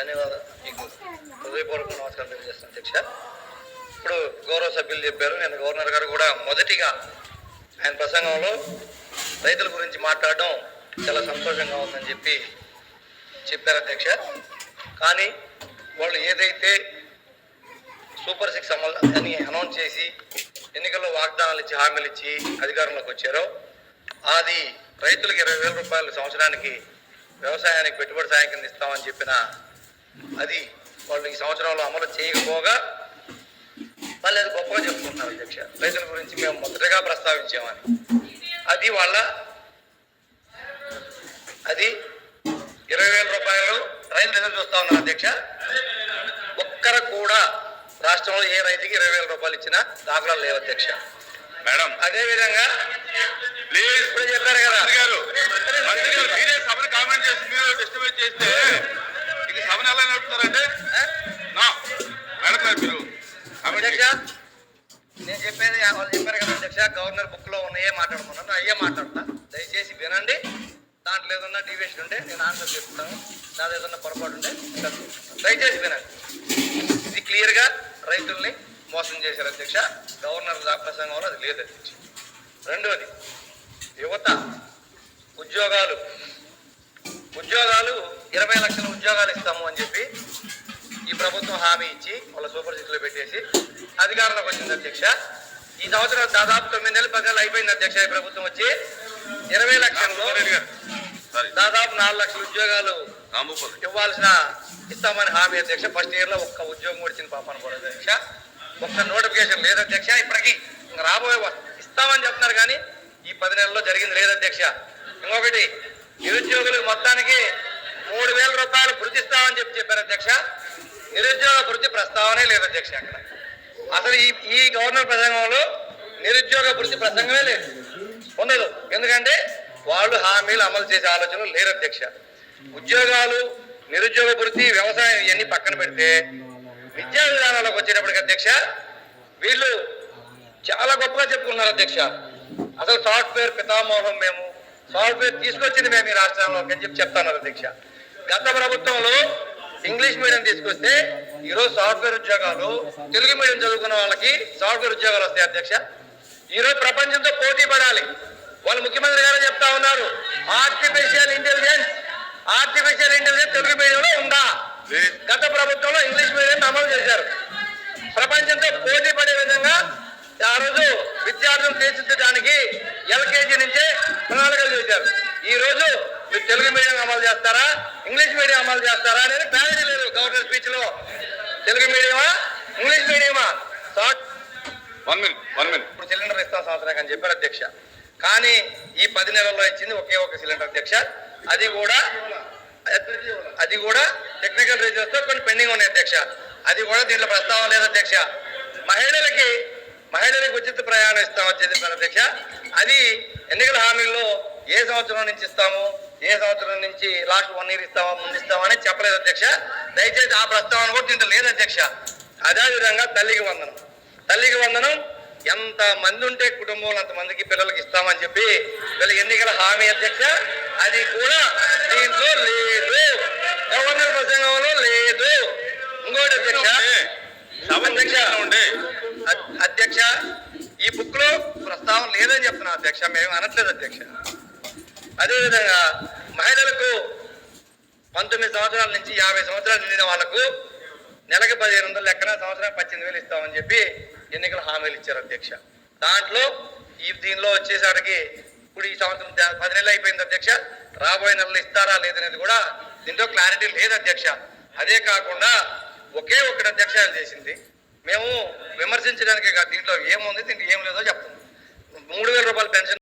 ధన్యవాదాలు. మీకు హృదయపూర్వక నమస్కారం తెలియజేస్తాను అధ్యక్ష. ఇప్పుడు గౌరవ సభ్యులు చెప్పారు నేను గవర్నర్ గారు కూడా మొదటిగా ఆయన ప్రసంగంలో రైతుల గురించి మాట్లాడడం చాలా సంతోషంగా ఉందని చెప్పి చెప్పారు అధ్యక్ష. కానీ వాళ్ళు ఏదైతే సూపర్ సిక్స్ అమలు అని అనౌన్స్ చేసి ఎన్నికల్లో వాగ్దానాలు ఇచ్చి హామీలు ఇచ్చి అధికారంలోకి వచ్చారో అది రైతులకు ఇరవై వేల రూపాయలు సంవత్సరానికి వ్యవసాయానికి పెట్టుబడి సాయం కింద ఇస్తామని చెప్పిన అది వాళ్ళు ఈ సంవత్సరంలో అమలు చేయకపోగా వాళ్ళు అది గొప్పగా చెప్పుకుంటున్నారు అధ్యక్ష. రైతుల గురించి మేము మొదటగా ప్రస్తావించామని అది వాళ్ళ అది ఇరవై వేల రూపాయలు రైతులు ఎదురు చూస్తా ఉన్నారు అధ్యక్ష. ఒక్కరు కూడా రాష్ట్రంలో ఏ రైతుకి ఇరవై వేల రూపాయలు ఇచ్చినా దాఖలాలు లేవు అధ్యక్ష. మేడం. అదే విధంగా ప్లీజ్. ఇప్పుడు చెప్పారు కదా. గారు మీరే సభను కామెంట్ చేసి మీరు డిస్టర్బ్ చేస్తే సభను ఎలా నడుపుతారంటే? మేడం మీరు అధ్యక్ష నేను చెప్పేది వాళ్ళు చెప్పారు కదా అధ్యక్ష గవర్నర్ బుక్లో ఉన్నాయే మాట్లాడుకున్నాను అయ్యే మాట్లాడతా. దయచేసి వినండి. దాంట్లో ఏదన్నా డివియేషన్ ఉంటే నేను ఆన్సర్ చెప్తాను. నాది ఏదన్నా పొరపాటు ఉంటే. దయచేసి వినండి. ఇది క్లియర్గా రైతుల్ని మోసం చేశారు అధ్యక్ష. గవర్నర్ ప్రసంగంలో అది లేదు అధ్యక్ష. రెండోది యువత ఉద్యోగాలు ఉద్యోగాలు ఇరవై లక్షల ఉద్యోగాలు ఇస్తాము అని చెప్పి ఈ ప్రభుత్వం హామీ ఇచ్చి వాళ్ళ సూపర్ సిక్స్లో పెట్టేసి అధికారంలోకి వచ్చింది అధ్యక్ష. ఈ సంవత్సరం దాదాపు తొమ్మిది నెలలు పది అయిపోయింది అధ్యక్ష ఈ ప్రభుత్వం వచ్చి. ఇరవై లక్షల్లో దాదాపు నాలుగు లక్షల ఉద్యోగాలు ఇవ్వాల్సిన ఇస్తామని హామీ అధ్యక్ష. ఫస్ట్ ఇయర్లో ఒక్క ఉద్యోగం వచ్చిన పాపన కూడా అధ్యక్ష. ఒక్క నోటిఫికేషన్ లేదు అధ్యక్ష. ఇప్పటికి ఇంకా రాబోయే ఇస్తామని చెప్తున్నారు కానీ ఈ పది నెలల్లో జరిగింది లేదు అధ్యక్ష. ఇంకొకటి నిరుద్యోగులకు మొత్తానికి మూడు వేల రూపాయలు భృతిస్తామని చెప్పి చెప్పారు అధ్యక్ష. నిరుద్యోగ భృతి ప్రస్తావనే లేదు అధ్యక్ష అక్కడ. అసలు ఈ ఈ గవర్నర్ ప్రసంగంలో నిరుద్యోగ భృతి ప్రసంగమే లేదు. ఉండదు. ఎందుకంటే వాళ్ళు హామీలు అమలు చేసే ఆలోచనలు లేరు అధ్యక్ష. ఉద్యోగాలు నిరుద్యోగ భృతి వ్యవసాయం ఇవన్నీ పక్కన పెడితే విద్యా విధానాలకు వచ్చేటప్పటికి అధ్యక్ష వీళ్ళు చాలా గొప్పగా చెప్పుకున్నారు అధ్యక్ష. అసలు సాఫ్ట్వేర్ పితామోహం మేము సాఫ్ట్వేర్ తీసుకొచ్చింది మేము ఈ రాష్ట్రంలో అని చెప్పి చెప్తున్నారు అధ్యక్ష గత ప్రభుత్వంలో ఇంగ్లీష్ మీడియం తీసుకొస్తే ఈరోజు సాఫ్ట్వేర్ ఉద్యోగాలు తెలుగు మీడియం చదువుకున్న వాళ్ళకి సాఫ్ట్వేర్ ఉద్యోగాలు వస్తాయి అధ్యక్ష. ఈరోజు ప్రపంచంతో పోటీ పడాలి. వాళ్ళు ముఖ్యమంత్రి గారు చెప్తా ఉన్నారు artificial intelligence artificial intelligence Telugu మీడియంలో ఉందా? గత ప్రభుత్వంలో ఇంగ్లీష్ మీడియం అమలు చేశారు. ప్రపంచంతో పోటీ పడే విధంగా ఆ రోజు విద్యార్థులు తీర్చిదిద్దడానికి ఎల్కేజీ నుంచే చేశారు. ఈ రోజు మీరు తెలుగు మీడియం అమలు చేస్తారా? ఇంగ్లీష్ మీడియం అమలు చేస్తారా? అనేది క్లారిటీ లేదు గవర్నర్ స్పీచ్లో తెలుగు మీడియమా? English మీడియమా? Short one minute one minute. ఇప్పుడు సిలిండర్ ఇస్తాం సంవత్సరానికి అని చెప్పారు అధ్యక్ష. కానీ ఈ పది నెలల్లో ఇచ్చింది ఒకే ఒక సిలిండర్ అధ్యక్ష. అది కూడా అది కూడా టెక్నికల్ రీజన్స్తో కొన్ని పెండింగ్ ఉన్నాయి అధ్యక్ష. అది కూడా దీంట్లో ప్రస్తావన లేదు అధ్యక్ష. మహిళలకి మహిళలకు ఉచిత ప్రయాణం ఇస్తామని చెప్పారు అధ్యక్ష. అది ఎన్నికల హామీల్లో ఏ సంవత్సరం నుంచి ఇస్తాము? ఏ సంవత్సరం నుంచి లాస్ట్ వన్ ఇయర్ ఇస్తామా ముందు ఇస్తామా అని చెప్పలేదు అధ్యక్ష. దయచేసి ఆ ప్రస్తావన కూడా దీంట్లో లేదు అధ్యక్ష. అదే విధంగా తల్లికి వందనం. తల్లికి వందనం ఎంత మంది ఉంటే కుటుంబంలో అంత మందికి పిల్లలకి ఇస్తామని చెప్పి వీళ్ళ ఎన్నికల హామీ అధ్యక్ష. అది కూడా దీంట్లో లేదు. గవర్నర్ ప్రసంగంలో లేదు. ఇంకోటి అధ్యక్ష. అధ్యక్ష అధ్యక్ష ఈ బుక్లో ప్రస్తావన లేదని చెప్తున్నా అధ్యక్ష. మేము అనట్లేదు అధ్యక్ష. అదేవిధంగా మహిళలకు పంతొమ్మిది సంవత్సరాల నుంచి యాభై సంవత్సరాలు నిండిన వాళ్ళకు నెలకు పదిహేను వందలు లెక్కన సంవత్సరం పద్దెనిమిది వేలు ఇస్తామని చెప్పి ఎన్నికల హామీలు ఇచ్చారు అధ్యక్ష. దాంట్లో ఈ దీనిలో వచ్చేసరికి ఇప్పుడు ఈ సంవత్సరం పది నెలలు అయిపోయింది అధ్యక్ష. రాబోయే నెలలు ఇస్తారా లేదనేది కూడా దీంట్లో క్లారిటీ లేదు అధ్యక్ష. అదే కాకుండా ఒకే ఒకటి అధ్యక్ష చేసింది. మేము విమర్శించడానికి కాదు దీంట్లో ఏముంది దీంట్లో ఏం లేదో చెప్తుంది మూడు వేల రూపాయల పెన్షన్